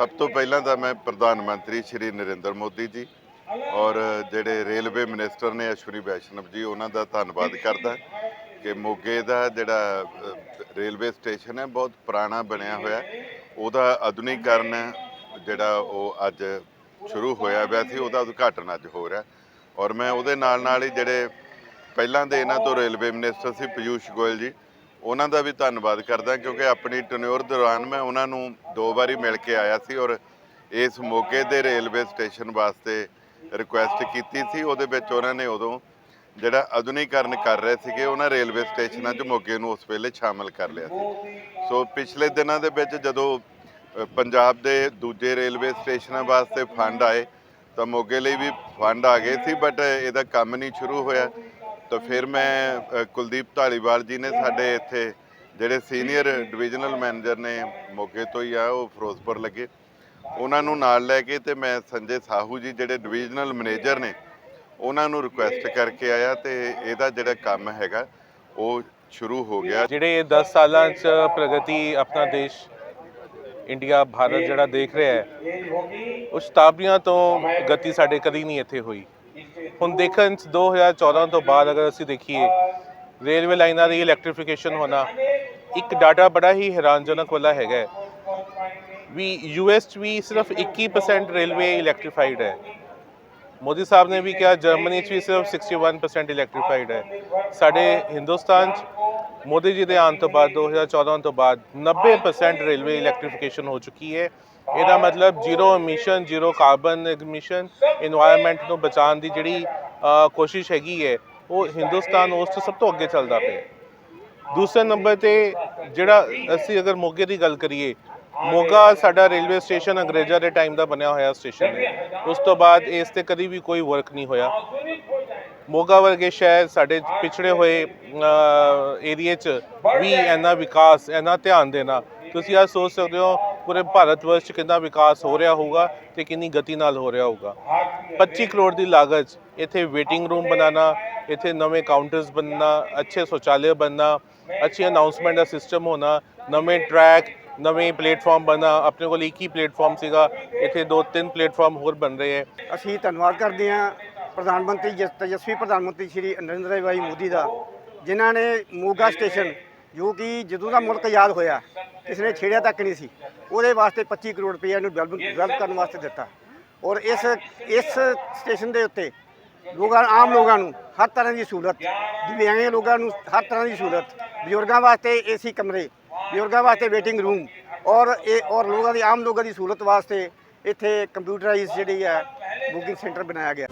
ਸਭ ਤੋਂ ਪਹਿਲਾਂ ਤਾਂ ਮੈਂ ਪ੍ਰਧਾਨ ਮੰਤਰੀ ਸ਼੍ਰੀ ਨਰਿੰਦਰ ਮੋਦੀ ਜੀ ਔਰ ਜਿਹੜੇ ਰੇਲਵੇ ਮਿਨਿਸਟਰ ਨੇ ਅਸ਼ਵਨੀ ਵੈਸ਼ਨਵ ਜੀ, ਉਹਨਾਂ ਦਾ ਧੰਨਵਾਦ ਕਰਦਾ ਕਿ ਮੋਗੇ ਦਾ ਜਿਹੜਾ ਰੇਲਵੇ ਸਟੇਸ਼ਨ ਹੈ, ਬਹੁਤ ਪੁਰਾਣਾ ਬਣਿਆ ਹੋਇਆ ਉਹਦਾ ਆਧੁਨਿਕਰਨ ਜਿਹੜਾ ਉਹ ਅੱਜ ਸ਼ੁਰੂ ਹੋਇਆ ਹੋਇਆ ਸੀ, ਉਹਦਾ ਉਦਘਾਟਨ ਅੱਜ ਹੋ ਰਿਹਾ ਔਰ ਮੈਂ ਉਹਦੇ ਨਾਲ ਨਾਲ ਹੀ ਜਿਹੜੇ ਪਹਿਲਾਂ ਦੇ ਇਹਨਾਂ ਤੋਂ ਰੇਲਵੇ ਮਿਨਿਸਟਰ ਸੀ, ਪਿਊਸ਼ ਗੋਇਲ ਜੀ ਉਹਨਾਂ ਦਾ ਵੀ ਧੰਨਵਾਦ ਕਰਦਾ ਕਿਉਂਕਿ ਆਪਣੀ ਟਨਿਓਰ ਦੌਰਾਨ ਮੈਂ ਉਹਨਾਂ ਨੂੰ ਦੋ ਵਾਰੀ ਮਿਲ ਕੇ ਆਇਆ ਸੀ ਔਰ ਇਸ ਮੋਗੇ ਦੇ ਰੇਲਵੇ ਸਟੇਸ਼ਨ ਵਾਸਤੇ ਰਿਕੁਐਸਟ ਕੀਤੀ ਸੀ। ਉਹਦੇ ਵਿੱਚ ਉਹਨਾਂ ਨੇ ਉਦੋਂ ਜਿਹੜਾ ਆਧੁਨਿਕਰਨ ਕਰ ਰਹੇ ਸੀਗੇ, ਉਹਨਾਂ ਰੇਲਵੇ ਸਟੇਸ਼ਨਾਂ 'ਚ ਮੋਗੇ ਨੂੰ ਉਸ ਵੇਲੇ ਸ਼ਾਮਲ ਕਰ ਲਿਆ ਸੀ। ਸੋ ਪਿਛਲੇ ਦਿਨਾਂ ਦੇ ਵਿੱਚ ਜਦੋਂ ਪੰਜਾਬ ਦੇ ਦੂਜੇ ਰੇਲਵੇ ਸਟੇਸ਼ਨਾਂ ਵਾਸਤੇ ਫੰਡ ਆਏ ਤਾਂ ਮੋਗੇ ਲਈ ਵੀ ਫੰਡ ਆ ਗਏ ਸੀ, ਬਟ ਇਹਦਾ ਕੰਮ ਨਹੀਂ ਸ਼ੁਰੂ ਹੋਇਆ। ਤਾਂ ਫਿਰ ਮੈਂ ਅ, ਕੁਲਦੀਪ ਢਾਲੀਵਾਲ ਜੀ ਨੇ ਸਾਡੇ ਇੱਥੇ ਜਿਹੜੇ ਸੀਨੀਅਰ ਡਿਵੀਜ਼ਨਲ ਮੈਨੇਜਰ ਨੇ ਮੋਗੇ ਤੋਂ ਹੀ ਆ ਉਹ ਫਿਰੋਜ਼ਪੁਰ ਲੱਗੇ। ਉਹਨਾਂ ਨੂੰ ਨਾਲ ਲੈ ਕੇ ਤੇ ਮੈਂ ਸੰਜੇ ਸਾਹੂ ਜੀ ਜਿਹੜੇ ਡਿਵੀਜ਼ਨਲ ਮੈਨੇਜਰ ਨੇ ਉਹਨਾਂ ਨੂੰ ਰਿਕੁਐਸਟ ਕਰਕੇ ਆਇਆ ਤੇ ਇਹਦਾ ਜਿਹੜਾ ਕੰਮ ਹੈਗਾ ਉਹ ਸ਼ੁਰੂ ਹੋ ਗਿਆ। ਜਿਹੜੇ 10 ਸਾਲਾਂ ਚ ਪ੍ਰਗਤੀ ਆਪਣਾ ਦੇਸ਼ ਇੰਡੀਆ ਭਾਰਤ ਜਿਹੜਾ ਦੇਖ ਰਿਹਾ ਹੈ ਉਸ ਸ਼ਤਾਬਦੀਆਂ ਤੋਂ ਗਤੀ ਸਾਡੇ ਕਦੀ ਨਹੀਂ ਇੱਥੇ ਹੋਈ। ਹੁਣ ਦੇਖਣ 'ਚ 2014 ਤੋਂ ਬਾਅਦ ਅਗਰ ਅਸੀਂ ਦੇਖੀਏ ਰੇਲਵੇ ਲਾਈਨਾਂ ਦੀ ਇਲੈਕਟ੍ਰੀਫਿਕੇਸ਼ਨ ਹੋਣਾ, ਇੱਕ ਡਾਟਾ ਬੜਾ ਹੀ ਹੈਰਾਨਜਨਕ ਵਾਲਾ ਹੈਗਾ ਹੈ। ਵੀ ਯੂਐਸ 'ਚ ਵੀ ਸਿਰਫ 21% ਰੇਲਵੇ ਇਲੈਕਟ੍ਰੀਫਾਈਡ ਹੈ ਮੋਦੀ ਸਾਹਿਬ ਨੇ ਵੀ ਕਿਹਾ ਜਰਮਨੀ 'ਚ ਵੀ ਸਿਰਫ 61% ਇਲੈਕਟ੍ਰੀਫਾਈਡ ਹੈ ਸਾਡੇ ਹਿੰਦੁਸਤਾਨ 'ਚ ਮੋਦੀ ਜੀ ਦੇ ਆਉਣ ਤੋਂ ਬਾਅਦ 2014 ਤੋਂ ਬਾਅਦ 90% ਰੇਲਵੇ ਇਲੈਕਟ੍ਰੀਫਿਕੇਸ਼ਨ ਹੋ ਚੁੱਕੀ ਹੈ। ਇਹਦਾ ਮਤਲਬ zero emission zero carbon emission environment ਨੂੰ ਬਚਾਉਣ ਦੀ ਜਿਹੜੀ ਕੋਸ਼ਿਸ਼ ਹੈਗੀ ਹੈ, ਉਹ ਹਿੰਦੁਸਤਾਨ ਉਸ ਤੋਂ ਸਭ ਤੋਂ ਅੱਗੇ ਚੱਲਦਾ ਪਿਆ ਦੂਸਰੇ ਨੰਬਰ ਤੇ ਜਿਹੜਾ ਅਸੀਂ ਅਗਰ ਮੋਗੇ ਦੀ ਗੱਲ ਕਰੀਏ, ਮੋਗਾ ਸਾਡਾ ਰੇਲਵੇ ਸਟੇਸ਼ਨ ਅੰਗਰੇਜ਼ਾਂ ਦੇ ਟਾਈਮ ਦਾ ਬਣਿਆ ਹੋਇਆ ਸਟੇਸ਼ਨ ਹੈ। ਉਸ ਤੋਂ ਬਾਅਦ ਇਸ ਤੇ ਕਦੀ ਵੀ ਕੋਈ ਵਰਕ ਨਹੀਂ ਹੋਇਆ। ਮੋਗਾ ਵਰਗੇ ਸ਼ਹਿਰ ਸਾਡੇ ਪਿਛੜੇ ਹੋਏ ਏਰੀਏ 'ਚ ਵੀ ਇੰਨਾ ਵਿਕਾਸ, ਇੰਨਾ ਧਿਆਨ ਦੇਣਾ। ਤੁਸੀਂ ਆ ਸੋਚ ਸਕਦੇ ਹੋ, ਪੂਰੇ ਭਾਰਤ ਵਰਸ਼ 'ਚ ਕਿੰਨਾ ਵਿਕਾਸ ਹੋ ਰਿਹਾ ਹੋਊਗਾ ਤੇ ਕਿੰਨੀ ਗਤੀ ਨਾਲ ਹੋ ਰਿਹਾ ਹੋਊਗਾ। 25 ਕਰੋੜ ਦੀ ਲਾਗਤ 'ਚ ਇੱਥੇ ਵੇਟਿੰਗ ਰੂਮ ਬਣਾਉਣਾ, ਇੱਥੇ ਨਵੇਂ ਕਾਊਂਟਰਸ ਬਣਨਾ, ਅੱਛੇ ਸ਼ੌਚਾਲय ਬਣਨਾ, ਅੱਛੀ ਅਨਾਉਂਸਮੈਂਟ ਦਾ ਸਿਸਟਮ ਹੋਣਾ, ਨਵੇਂ ਟਰੈਕ, ਨਵੇਂ ਪਲੇਟਫਾਰਮ ਬਣਾ, ਆਪਣੇ ਕੋਲ ਇੱਕ ਹੀ ਪਲੇਟਫਾਰਮ ਸੀਗਾ, ਇੱਥੇ ਦੋ ਤਿੰਨ ਪਲੇਟਫਾਰਮ ਹੋਰ ਬਣ ਰਹੇ ਹੈ। ਅਸੀਂ ਧੰਨਵਾਦ ਕਰਦੇ ਹਾਂ ਪ੍ਰਧਾਨ ਮੰਤਰੀ ਜਸ- ਤੇਜਸਵੀ ਪ੍ਰਧਾਨ ਮੰਤਰੀ ਸ਼੍ਰੀ ਨਰਿੰਦਰ ਭਾਈ ਮੋਦੀ ਦਾ, ਜਿਨ੍ਹਾਂ ਨੇ ਮੋਗਾ ਸਟੇਸ਼ਨ, ਜੋ ਕਿ ਜਦੋਂ ਦਾ ਮੁਲਕ ਆਜ਼ਾਦ ਹੋਇਆ, ਕਿਸੇ ਨੇ ਛੇੜਿਆ ਤੱਕ ਨਹੀਂ ਸੀ, ਉਹਦੇ ਵਾਸਤੇ 25 ਕਰੋੜ ਰੁਪਏ ਇਹਨੂੰ ਡਿਵੈਲਪ ਡਿਵੈਲਪ ਕਰਨ ਵਾਸਤੇ ਦਿੱਤਾ। ਔਰ ਇਸ ਇਸ ਸਟੇਸ਼ਨ ਦੇ ਉੱਤੇ ਲੋਕਾਂ, ਆਮ ਲੋਕਾਂ ਨੂੰ ਹਰ ਤਰ੍ਹਾਂ ਦੀ ਸਹੂਲਤ, ਦਿਵਿਆਂਗ ਲੋਕਾਂ ਨੂੰ ਹਰ ਤਰ੍ਹਾਂ ਦੀ ਸਹੂਲਤ, ਬਜ਼ੁਰਗਾਂ ਵਾਸਤੇ ਏਸੀ ਕਮਰੇ, ਬਜ਼ੁਰਗਾਂ ਵਾਸਤੇ ਵੇਟਿੰਗ ਰੂਮ ਔਰ ਇਹ, ਔਰ ਲੋਕਾਂ ਦੀ, ਆਮ ਲੋਕਾਂ ਦੀ ਸਹੂਲਤ ਵਾਸਤੇ ਇੱਥੇ ਕੰਪਿਊਟਰਾਈਜ਼ ਜਿਹੜੀ ਹੈ, ਬੁਕਿੰਗ ਸੈਂਟਰ ਬਣਾਇਆ ਗਿਆ।